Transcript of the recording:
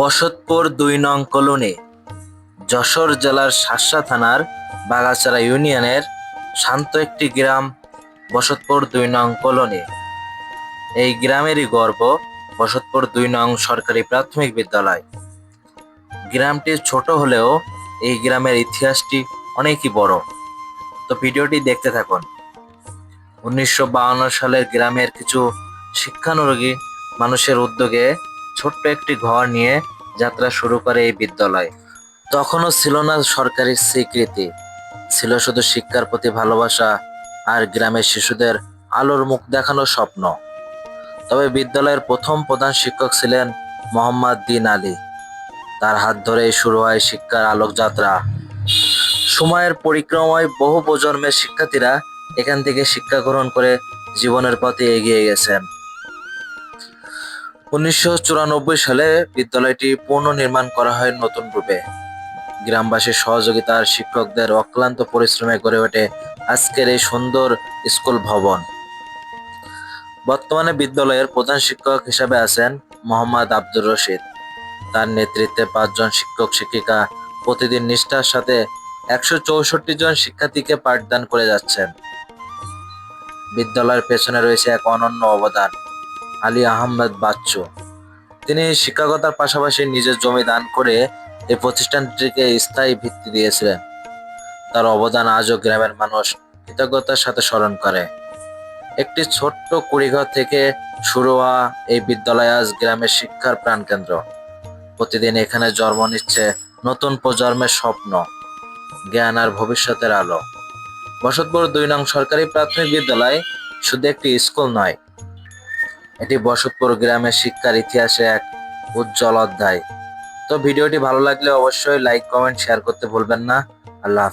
বসতপুর দুই নং কলোনি, যশোর জেলার শাসা থানার বাগাছড়া ইউনিয়নের শান্ত একটি গ্রাম বসতপুর দুই নং কলোনি। এই গ্রামেরই গর্ব বসতপুর দুই নং সরকারি প্রাথমিক বিদ্যালয়। গ্রামটি ছোট হলেও এই গ্রামের ইতিহাসটি অনেকই বড়। তো ভিডিওটি দেখতে থাকুন। উনিশশো সালের গ্রামের কিছু শিক্ষানুরোগী মানুষের উদ্যোগে ছোট্ট একটি ঘর নিয়ে যাত্রা শুরু করে এই বিদ্যালয়। তখনও ছিল না সরকারি স্বীকৃতি। ছিল শুধু শিক্ষার প্রতি ভালোবাসা আর গ্রামের শিশুদের আলোর মুখ দেখানোর স্বপ্ন। তবে বিদ্যালয়ের প্রথম প্রধান শিক্ষক ছিলেন মোহাম্মদ দিন আলী। তার হাত ধরেই শুরু হয় শিক্ষার আলোক যাত্রা সময়ের পরিক্রমায় বহু প্রজন্মের শিক্ষার্থীরা এখান থেকে শিক্ষা গ্রহণ করে জীবনের পথে এগিয়ে গেছেন। উনিশশো চুরানব্বই সালে বিদ্যালয়টি পুনর্নির্মাণ করা হয় নতুন রূপে। গ্রামবাসীর সহযোগিতার শিক্ষকদের অক্লান্ত পরিশ্রমে গড়ে ওঠে আজকের এই সুন্দর স্কুল ভবন। বর্তমানে বিদ্যালয়ের প্রধান শিক্ষক হিসাবে আছেন মোহাম্মদ আব্দুর রশিদ। তার নেতৃত্বে পাঁচজন শিক্ষক শিক্ষিকা প্রতিদিন নিষ্ঠার সাথে একশো চৌষট্টি জন শিক্ষার্থীকে পাঠদান করে যাচ্ছেন। বিদ্যালয়ের পেছনে রয়েছে এক অনন্য অবদান। আলী আহমেদ বাচ্চু। তিনি শিক্ষকতার পাশাপাশি নিজের জমি দান করে এই প্রতিষ্ঠানটিকে স্থায়ী ভিত্তি দিয়েছিলেন। তার অবদান আজও গ্রামের মানুষ কৃতজ্ঞতার সাথে স্মরণ করে। একটি ছোট্ট কুড়িঘর থেকে শুরু হওয়া এই বিদ্যালয় আজ গ্রামের শিক্ষার প্রাণকেন্দ্র। প্রতিদিন এখানে জন্ম নিচ্ছে নতুন প্রজন্মের স্বপ্ন, জ্ঞান আর ভবিষ্যতের আলো। বসতপুর দুই নং সরকারি প্রাথমিক বিদ্যালয় শুধু একটি স্কুল নয় এটি বসতপুর গ্রামের শিক্ষার ইতিহাসে এক উজ্জ্বল অধ্যায় তো ভিডিওটি ভালো লাগলে অবশ্যই লাইক কমেন্ট শেয়ার করতে ভুলবেন না আল্লাহ।